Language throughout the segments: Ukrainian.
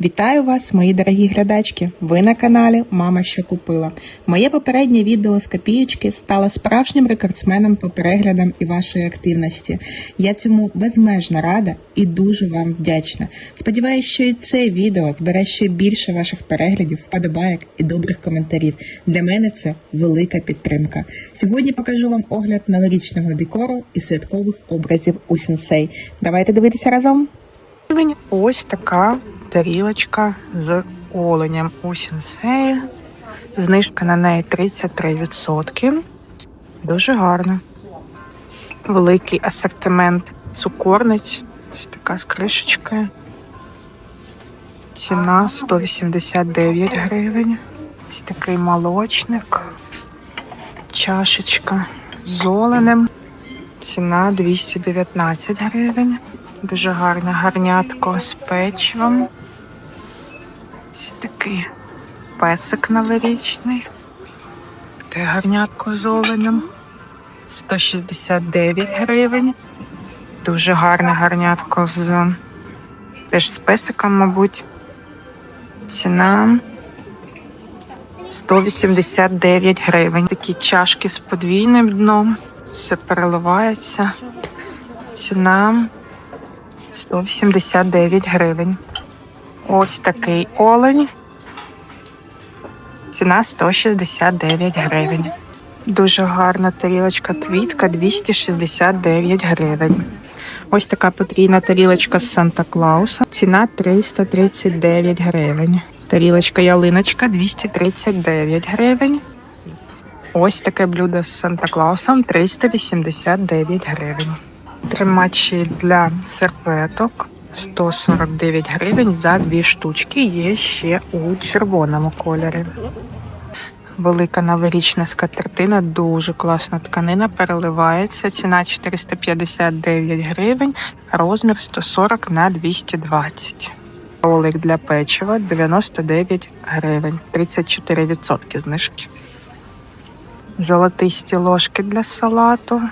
Вітаю вас, мої дорогі глядачки! Ви на каналі Мама що купила. Моє попереднє відео з копієчки стало справжнім рекордсменом по переглядам і вашої активності. Я цьому безмежно рада і дуже вам вдячна. Сподіваюсь, що і це відео збере ще більше ваших переглядів, вподобайок і добрих коментарів. Для мене це велика підтримка. Сьогодні покажу вам огляд новорічного декору і святкових образів у сенсей. Давайте дивитися разом. Ось така тарілочка з оленем у сенсеї. Знижка на неї 33%. Дуже гарно. Великий асортимент цукорниць. Ось така з кришечкою. Ціна 189 гривень. Ось такий молочник. Чашечка з оленем. Ціна 219 гривень. Дуже гарне гарнятко з печивом. Ось такий песик новорічний. Таке гарнятко з оленем. 169 гривень. Дуже гарне гарнятко з теж з песиком, мабуть. Ціна 189 гривень. Такі чашки з подвійним дном. Все переливається. Ціна 189 гривень. Ось такий олень. Ціна 169 гривень. Дуже гарна тарілочка квітка 269 гривень. Ось така потрійна тарілочка з Санта Клауса. Ціна 339 гривень. Тарілочка ялиночка 239 гривень. Ось таке блюдо з Санта Клаусом 389 гривень. Тримачі для серветок 149 гривень за дві штучки. Є ще у червоному кольорі. Велика новорічна скатертина, дуже класна тканина, переливається. Ціна 459 гривень, розмір 140 на 220. Ролик для печива 99 гривень, 34% знижки. Золотисті ложки для салату.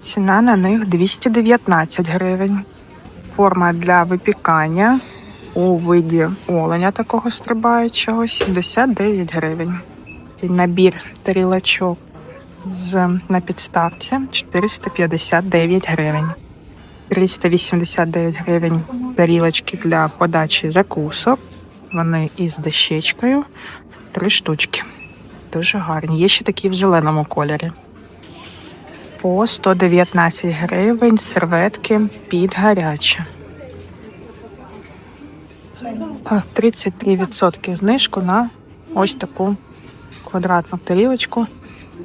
Ціна на них 219 гривень. Форма для випікання у виді оленя такого стрибаючого 79 гривень. І набір тарілочок з, на підставці 459 гривень. 389 гривень тарілочки для подачі закусок. Вони із дощечкою. Три штучки. Дуже гарні. Є ще такі в зеленому кольорі по 119 гривень серветки під гаряче. 33% знижку на ось таку квадратну тарілочку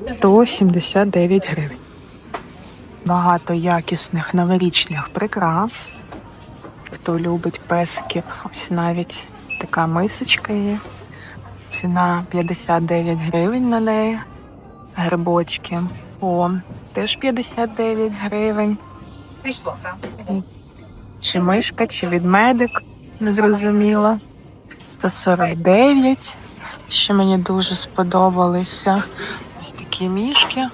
179 гривень. Багато якісних новорічних прикрас. Хто любить песиків, ось навіть така мисочка є. Ціна 59 гривень на неї. Грибочки. О, теж 59 гривень. І Чи мишка, чи відмедик, не зрозуміла. 149. Ще мені дуже сподобалися ось такі мішки.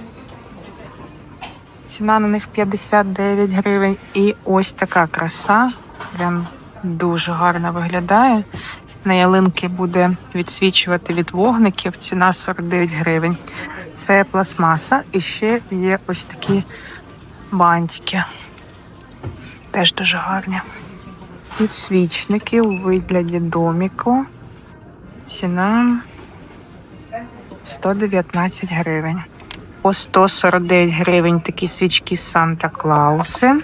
Ціна на них 59 гривень. І ось така краса. Прям дуже гарно виглядає. На ялинки буде відсвічувати від вогників. Ціна 49 гривень. Це пластмаса. І ще є ось такі бантики. Теж дуже гарні. Підсвічники у вигляді доміку. Ціна 119 гривень. По 149 гривень такі свічки Санта Клауси.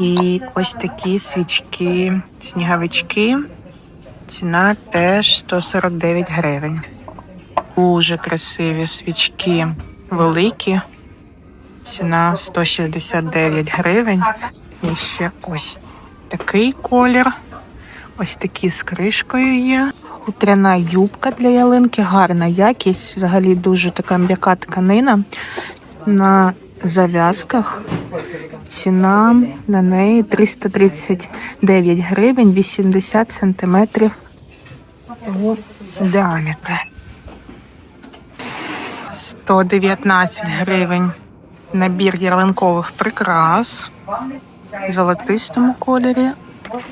І ось такі свічки, сніговички. Ціна теж 149 гривень. Дуже красиві свічки великі. Ціна 169 гривень. І ще ось такий колір. Ось такі з кришкою є. Хутряна юбка для ялинки, гарна якість. Взагалі дуже така м'яка тканина. На зав'язках ціна на неї 339 гривень, 80 сантиметрів у. 119 гривень набір ялинкових прикрас в золотистому кольорі.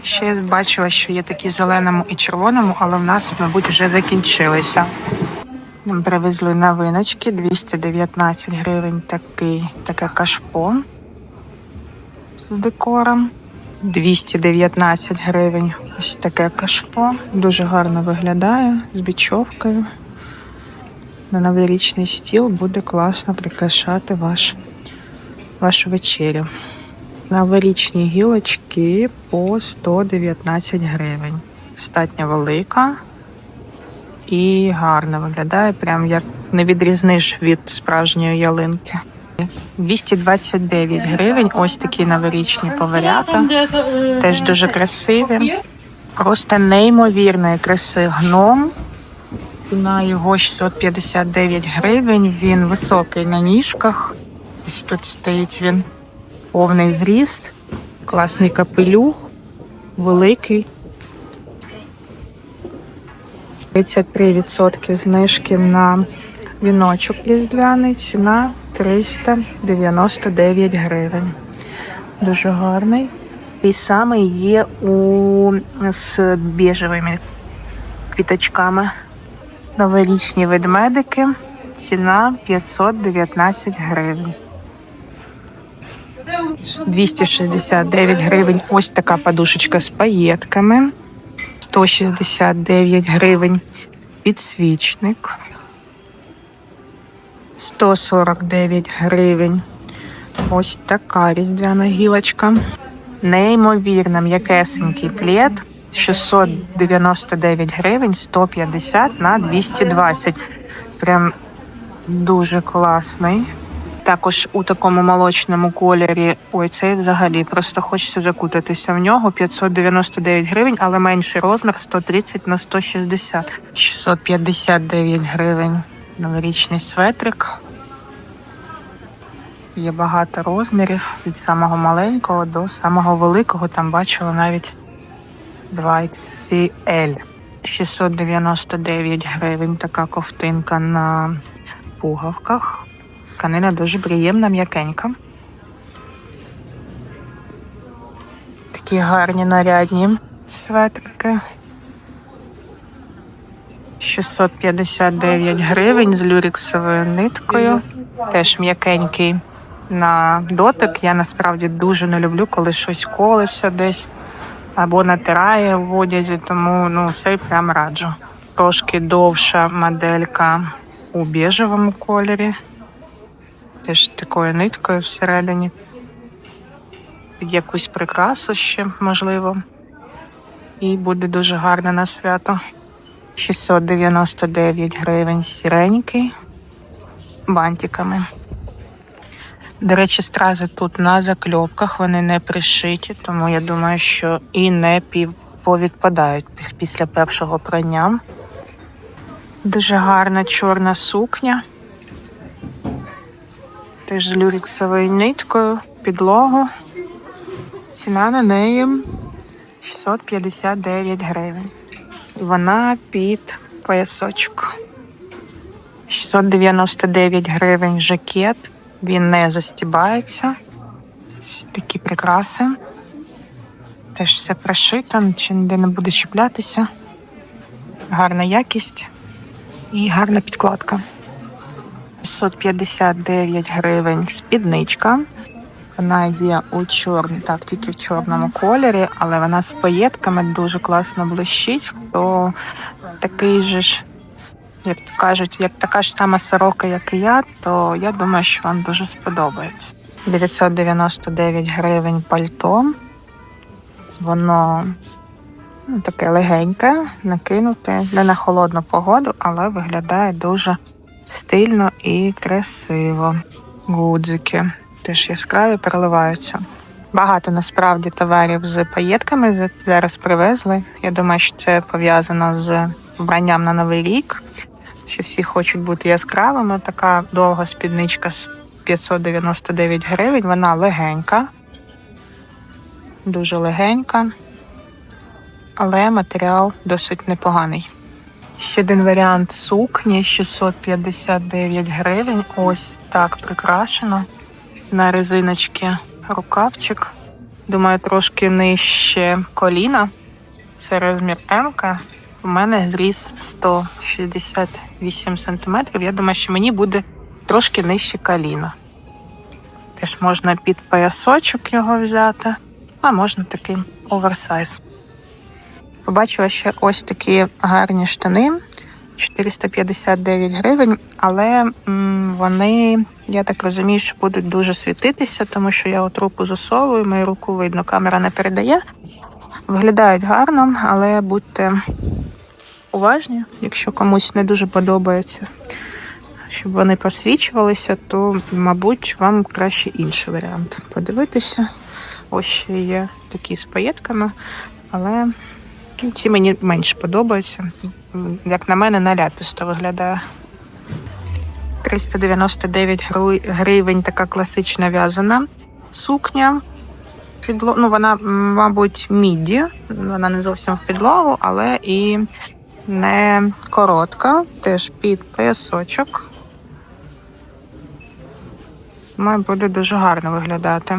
Ще бачила, що є такі зеленому і червоному, але в нас, мабуть, вже закінчилися. Нам привезли новиночки 219 гривень такий, таке кашпо з декором. 219 гривень. Ось таке кашпо. Дуже гарно виглядає з бічовкою. На новорічний стіл буде класно прикрашати ваш, вашу вечерю. Новорічні гілочки по 119 гривень. Достатньо велика і гарно виглядає, прям як не відрізниш від справжньої ялинки. 229 гривень. Ось такі новорічні поварята. Теж дуже красиві. Просто неймовірної краси гном. Ціна його 659 гривень. Він високий на ніжках. Ось тут стоїть він повний зріст, класний капелюх, великий. 33% знижки на віночок різдвяний. Ціна 399 гривень. Дуже гарний. І самий є у з біжевими квіточками. Новорічні ведмедики. Ціна 519 гривень. 269 гривень. Ось така подушечка з паєтками. 169 гривень. Підсвічник. 149 гривень. Ось така різдвяна гілочка. Неймовірно м'якесенький плед. 699 гривень, 150 на 220. Прям дуже класний. Також у такому молочному кольорі. Ой, цей взагалі просто хочеться закутатися в нього. 599 гривень, але менший розмір 130 на 160. 659 гривень. Новорічний светрик. Є багато розмірів від самого маленького до самого великого. Там бачила навіть 2XL. 699 гривень така ковтинка на пугавках. Тканина дуже приємна, м'якенька. Такі гарні нарядні светрики. 659 гривень з люрексовою ниткою. Теж м'якенький на дотик. Я насправді дуже не люблю, коли щось колеться десь або натирає в одязі, тому ну цей прям раджу. Трошки довша моделька у біжевому кольорі. Теж такою ниткою всередині. Якусь прикрасу ще, можливо. І буде дуже гарно на свято. 699 гривень сіренький бантиками. До речі, стрази тут на закльопках, вони не пришиті, тому я думаю, що і не повідпадають після першого прання. Дуже гарна чорна сукня. Теж з люрексовою ниткою, підлогу. Ціна на неї 659 гривень. Вона під поясочок. 699 гривень жакет. Він не застібається. Такі прикраси. Теж все прошито, чи ніде не буде чіплятися. Гарна якість і гарна підкладка. 659 гривень спідничка. Вона є у чорній, так, тільки в чорному кольорі, але вона з паєтками дуже класно блищить. То такий же ж, як то кажуть, як така ж сама сорока, як і я, то я думаю, що вам дуже сподобається. 999 гривень пальто. Воно ну, таке легеньке, накинуте не на холодну погоду, але виглядає дуже стильно і красиво. Гудзики теж яскраві переливаються. Багато насправді товарів з паєтками зараз привезли. Я думаю, що це пов'язано з вбранням на новий рік. Що всі хочуть бути яскравими. Така довга спідничка з 599 гривень. Вона легенька, дуже легенька, але матеріал досить непоганий. Ще один варіант сукні 659 гривень. Ось так прикрашено. На резиночці рукавчик. Думаю, трошки нижче коліна. Це розмір М. У мене зріс 168 см. Я думаю, що мені буде трошки нижче коліна. Теж можна під поясочок його взяти, а можна такий оверсайз. Побачила ще ось такі гарні штани. 459 гривень, але вони, я так розумію, що будуть дуже світитися, тому що я от руку засовую, мою руку видно, камера не передає. Виглядають гарно, але будьте уважні, якщо комусь не дуже подобається, щоб вони просвічувалися, то, мабуть, вам краще інший варіант подивитися. Ось ще є такі з паєтками, але ці мені менш подобаються. Як на мене, на ляпісто виглядає. 399 гривень така класична в'язана сукня. Підло... Ну, вона, мабуть, міді. Вона не зовсім в підлогу, але і не коротка. Теж під поясочок. Має буде дуже гарно виглядати.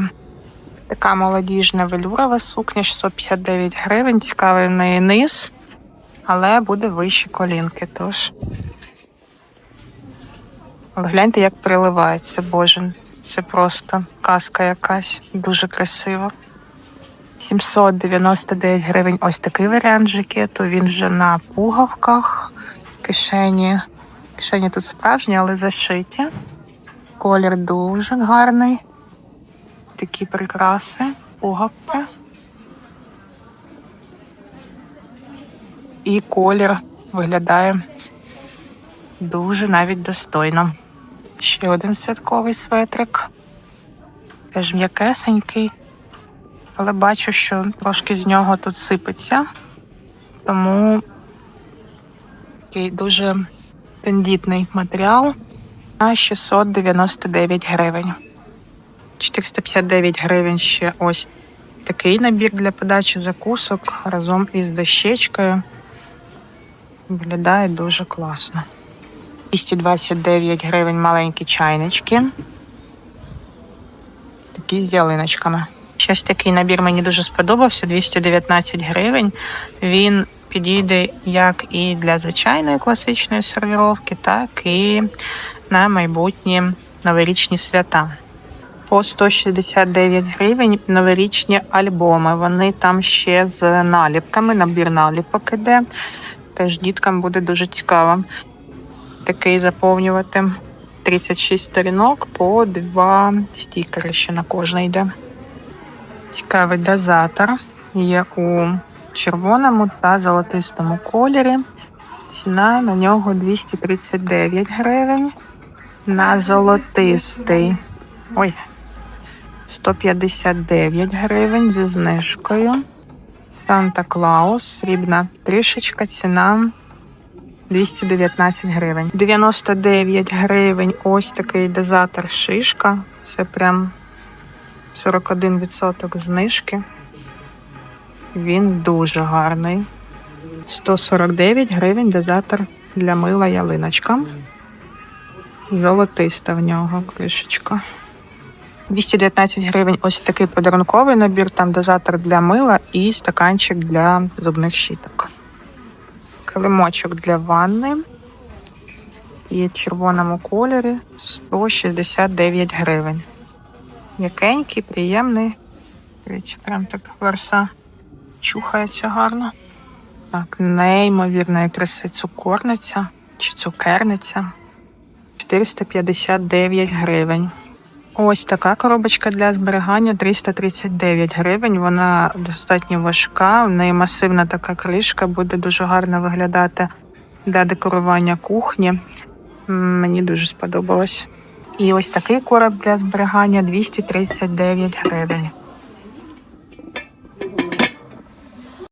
Така молодіжна велюрова сукня, 659 гривень. Цікавий в неї низ, але буде вище колінки. Тож. Але гляньте, як приливається, боже. Це просто казка якась, дуже красиво. 799 гривень ось такий варіант жакету. Він вже на пуговках, кишені. Кишені тут справжні, але зашиті. Колір дуже гарний. Такі прикраси, пуговки. І колір виглядає дуже навіть достойно. Ще один святковий светрик. Теж м'якесенький, але бачу, що трошки з нього тут сипеться. Тому такий дуже тендітний матеріал на 699 гривень. 459 гривень ще ось такий набір для подачі закусок разом із дощечкою. Виглядає дуже класно. 229 гривень маленькі чайнички. Такі з ялиночками. Щось такий набір мені дуже сподобався. 219 гривень. Він підійде як і для звичайної класичної сервіровки, так і на майбутні новорічні свята. По 169 гривень новорічні альбоми. Вони там ще з наліпками, набір наліпок іде. Теж діткам буде дуже цікаво такий заповнювати. 36 сторінок по два стікери ще на кожний йде. Цікавий дозатор є у червоному та золотистому кольорі. Ціна на нього 239 гривень. На золотистий. Ой, 159 гривень зі знижкою. Санта Клаус, срібна трішечка, ціна 219 гривень. 99 гривень ось такий дозатор шишка. Це прям 41% знижки. Він дуже гарний. 149 гривень дозатор для мила ялиночка. Золотиста в нього кришечка. 219 гривень ось такий подарунковий набір, там дозатор для мила і стаканчик для зубних щіток. Килимочок для ванни. Є в червоному кольорі 169 гривень. М'якенький, приємний. Прям так верса чухається гарно. Так, неймовірної краси цукорниця чи цукерниця. 459 гривень. Ось така коробочка для зберігання 339 гривень. Вона достатньо важка, в неї масивна така кришка, буде дуже гарно виглядати для декорування кухні. Мені дуже сподобалось. І ось такий короб для зберігання 239 гривень.